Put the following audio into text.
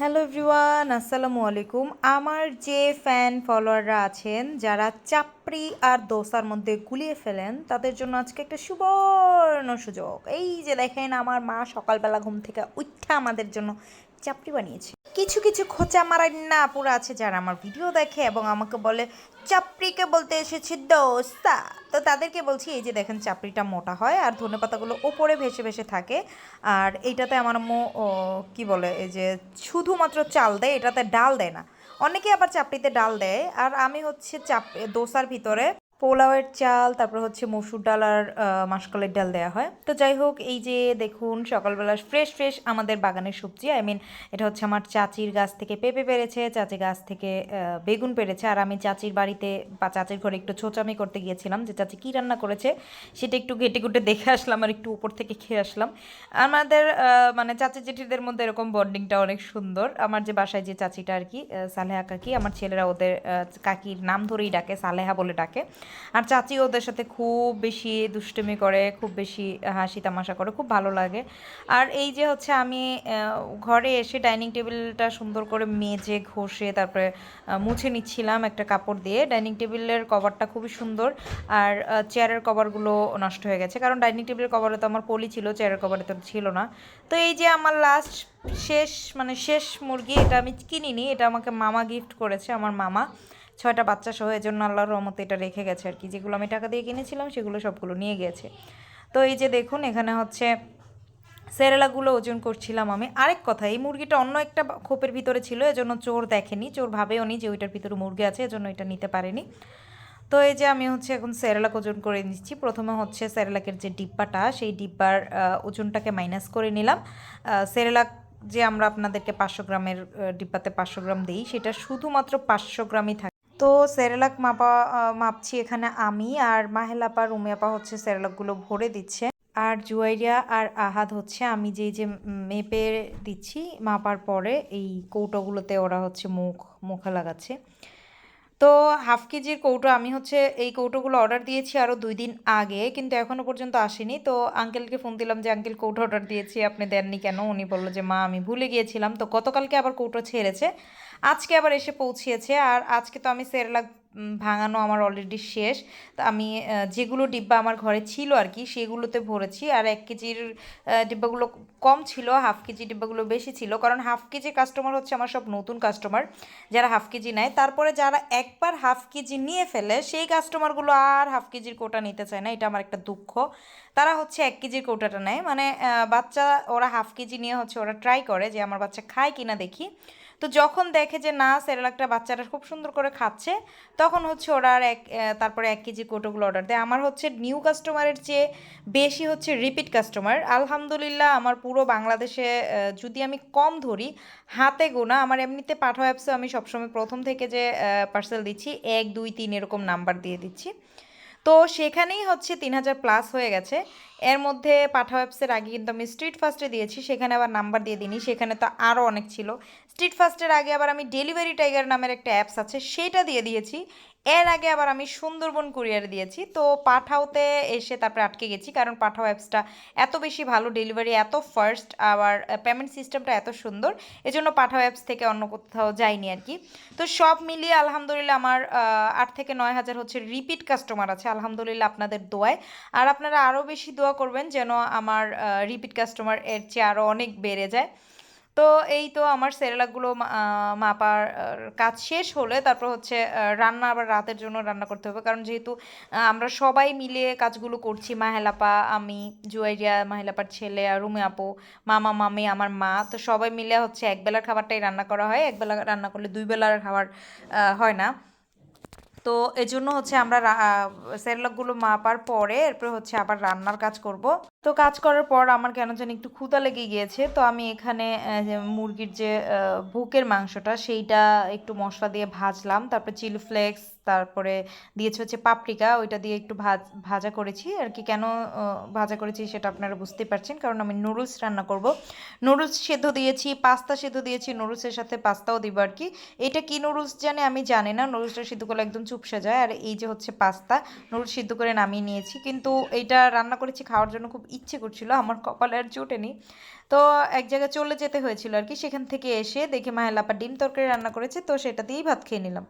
Hello everyone, আসসালামু আলাইকুম। আমার যে ফ্যান ফলোয়াররা আছেন, যারা চাপড়ি আর দোসার মধ্যে গুলিয়ে ফেলেন, তাদের জন্য আজকে একটা সুবর্ণ সুযোগ। এই যে দেখেন, আমার মা সকালবেলা ঘুম থেকে উঠা আমাদের জন্য চাপড়ি বানিয়েছে। কিছু কিছু খোঁচা মারার না পুরো আছে যারা আমার ভিডিও দেখে এবং আমাকে বলে, চাপড়িকে বলতে এসেছে দোস্তা। তো তাদেরকে বলছি, এই যে দেখেন, চাপড়িটা মোটা হয় আর ধনে পাতাগুলো ওপরে ভেসে ভেসে থাকে। আর এইটাতে আমার মো কি বলে, এই যে শুধুমাত্র চাল দেয়, এটাতে ডাল দেয় না। অনেকে আবার চাপড়িতে ডাল দেয়। আর আমি হচ্ছে চাপ, দোসার ভিতরে পোলাওয়ের চাল, তারপর হচ্ছে মসুর ডাল আর মাসকলের ডাল দেওয়া হয়। তো যাই হোক, এই যে দেখুন, সকালবেলা ফ্রেশ ফ্রেশ আমাদের বাগানের সবজি। আই মিন এটা হচ্ছে আমার চাচির গাছ থেকে পেঁপে পেরেছে চাচি গাছ থেকে বেগুন পেরেছে আর আমি চাচির বাড়িতে বা চাচির ঘরে একটু ছোচামি করতে গিয়েছিলাম যে চাচি কী রান্না করেছে, সেটা একটু ঘেটে ঘুটে দেখে আসলাম আর একটু উপর থেকে খেয়ে আসলাম। আমাদের মানে চাচি জেঠিদের মধ্যে এরকম বন্ডিংটা অনেক সুন্দর। আমার যে বাসায় যে চাচিটা আর কি সালেহা কাকি, আমার ছেলেরা ওদের কাকির নাম ধরেই ডাকে, সালেহা বলে ডাকে। আর চাচি ওদের সাথে খুব বেশি দুষ্টুমি করে, খুব বেশি হাসি তামাশা করে, খুব ভালো লাগে। আর এই যে হচ্ছে আমি ঘরে এসে ডাইনিং টেবিলটা সুন্দর করে মেজে, ঘষে, তারপরে মুছে নিচ্ছিলাম একটা কাপড় দিয়ে। ডাইনিং টেবিলের কভারটা খুবই সুন্দর আর চেয়ারের কভারগুলো নষ্ট হয়ে গেছে। কারণ ডাইনিং টেবিলের কভারে তো আমার পলি ছিল, চেয়ারের কভারে তো ছিল না। তো এই যে আমার লাস্ট শেষ মানে শেষ মুরগি, এটা আমি কিনিনি, এটা আমাকে মামা গিফট করেছে, আমার মামা। ছয়টা বাচ্চা সহ এই জন্য আল্লাহর রহমতে এটা রেখে গেছে আর কি। যেগুলো আমি টাকা দিয়ে কিনেছিলাম, সেগুলো সবগুলো নিয়ে গিয়েছে তো এই যে দেখুন, এখানে হচ্ছে সেরেলাগুলো ওজন করছিলাম আমি। আরেক কথা, এই মুরগিটা অন্য একটা খোপের ভিতরে ছিল, এজন্য চোর দেখেনি। চোর ভাবেও নি যে ওইটার ভিতরে মুরগি আছে, এজন্য এটা নিতে পারেনি। তো এই যে আমি হচ্ছে এখন সেরেলাক ওজন করে নিচ্ছি। প্রথমে হচ্ছে সেরেলাকের যে ডিব্বাটা, সেই ডিব্বার ওজনটাকে মাইনাস করে নিলাম। সেরেলাক যে আমরা আপনাদেরকে পাঁচশো গ্রামের ডিব্বাতে পাঁচশো গ্রাম দিই, সেটা শুধুমাত্র পাঁচশো গ্রামই থাকে তো সেরেলাক মাপা মাপছি এখানে আমি আর মাহেলাপা রুমিয়াপা হচ্ছে সেরেলাকগুলো ভরে দিচ্ছে। আর জুয়াইরিয়া আর আহাদ হচ্ছে আমি যেই যে মেপে দিচ্ছি মাপার পরে এই কৌটোগুলোতে ওরা হচ্ছে মুখ, মুখে লাগাচ্ছে। তো হাফ কেজির কৌটো আমি হচ্ছে এই কৌটোগুলো অর্ডার দিয়েছি আরও দুই দিন আগে, কিন্তু এখনও পর্যন্ত আসেনি। তো আঙ্কেলকে ফোন দিলাম যে আঙ্কেল কৌটো অর্ডার দিয়েছি, আপনি দেননি কেন? উনি বলল যে, মা, আমি ভুলে গিয়েছিলাম। তো গতকালকে আবার কৌটো ছেড়েছে। আজকে আবার এসে পৌঁছিয়েছে, আর আজকে তো আমি সেরেলাক ভাঙানো আমার অলরেডি শেষ। তো আমি যেগুলো ডিব্বা আমার ঘরে ছিল আর কি, সেগুলোতে ভরেছি। আর এক কেজির ডিব্বাগুলো কম ছিল, হাফ কেজি ডিব্বাগুলো বেশি ছিল, কারণ হাফ কেজি কাস্টমার হচ্ছে আমার সব নতুন কাস্টমার যারা হাফ কেজি নেয়। তারপরে যারা একবার হাফ কেজি নিয়ে ফেলে, সেই কাস্টমারগুলো আর হাফ কেজির কোটা নিতে চায় না, এটা আমার একটা দুঃখ। তারা হচ্ছে এক কেজির কোটাটা নেয়। মানে বাচ্চা, ওরা হাফ কেজি নিয়ে হচ্ছে ওরা ট্রাই করে যে, আমার বাচ্চা খায় কিনা দেখি। তো যখন দেখে যে, না, সেরেলাকটা বাচ্চারা খুব সুন্দর করে খাচ্ছে, তখন হচ্ছে ওরা আর এক তারপরে এক কেজি কোটোগুলো অর্ডার দেয়। আমার হচ্ছে নিউ কাস্টমারের চেয়ে বেশি হচ্ছে রিপিট কাস্টমার আলহামদুলিল্লাহ, আমার পুরো বাংলাদেশে যদি আমি কম ধরি, হাতে গোনা, আমার এমনিতে পাঠো অ্যাপসে আমি সবসময় প্রথম থেকে যে পার্সেল দিচ্ছি, এক, দুই, তিন এরকম নাম্বার দিয়ে দিচ্ছি। তো সেখানেই হচ্ছে তিন হাজার প্লাস হয়ে গেছে। এর মধ্যে পাঠা অ্যাপসের আগে কিন্তু আমি স্ট্রিট ফার্স্টে দিয়েছি, সেখানে আবার নাম্বার দিয়ে দিইনি, সেখানে তো আরও অনেক ছিল। স্ট্রিট ফার্স্টের আগে আবার আমি ডেলিভারি টাইগার নামের একটা অ্যাপস আছে, সেটা দিয়ে দিয়েছি। এর আগে আবার আমি সুন্দরবন কুরিয়ার দিয়েছি। তো পাঠাওতে এসে তারপরে আটকে গেছি কারণ পাঠাও অ্যাপসটা এত বেশি ভালো ডেলিভারি এত ফার্স্ট আবার পেমেন্ট সিস্টেমটা এত সুন্দর, এজন্য পাঠাও অ্যাপস থেকে অন্য কোথাও যাইনি আর কি। তো সব মিলিয়ে আলহামদুলিল্লাহ আমার আট থেকে নয় হাজার হচ্ছে রিপিট কাস্টমার আছে। আলহামদুলিল্লাহ আপনাদের দোয়ায়। আর আপনারা আরও বেশি দোয়া করবেন যেন আমার রিপিট কাস্টমার এর চেয়ে আরও অনেক বেড়ে যায়। তো এই তো আমার সেরেলাকগুলো মাপার কাজ শেষ হলে তারপর হচ্ছে রান্না আবার রাতের জন্য রান্না করতে হবে। কারণ যেহেতু আমরা সবাই মিলে কাজগুলো করছি, মাহেলাপা, আমি, জুয়াইরিয়া, মাহেলাপার ছেলে আর রুমে আপু, মামা, মামি, আমার মা, তো সবাই মিলে হচ্ছে একবেলার খাবারটাই রান্না করা হয়। একবেলা রান্না করলে দুই বেলার খাবার হয় না। তো এজন্য হচ্ছে আমরা সেরলকগুলো মাপার পরে এরপর হচ্ছে আবার রান্নার কাজ করব। তো কাজ করার পর আমার কেন যেন একটু ক্ষুদা লেগে গিয়েছে, তো আমি এখানে মুরগির যে বুকের মাংসটা সেইটা একটু মশলা দিয়ে ভাজলাম, তারপর চিলি ফ্লেক্স তারপরে দিয়েছে হচ্ছে পাপরিকা, ওইটা দিয়ে একটু ভাজ, ভাজা করেছি। আর কি কেন ভাজা করেছি সেটা আপনারা বুঝতে পারছেন, কারণ আমি নুডলস রান্না করব। নুডলস সেদ্ধ দিয়েছি, পাস্তা সেদ্ধ দিয়েছি, নুডলসের সাথে পাস্তাও দিব আর কি। এটা কি নুডলস জানে আমি জানি না, নুডলসটা সিদ্ধ করলে একদম চুপসে যায়। আর এই যে হচ্ছে পাস্তা, নুডলস সিদ্ধ করে নামিয়ে নিয়েছি। কিন্তু এইটা রান্না করেছি খাওয়ার জন্য খুব ইচ্ছে করছিল, আমার কপালে আর জোটেনি তো এক জায়গায় চলে যেতে হয়েছিল আর কি, সেখান থেকে এসে দেখে দেখি মাহেলাপা ডিম তরকারি রান্না করেছে, তো সেটা দিয়েই ভাত খেয়ে নিলাম।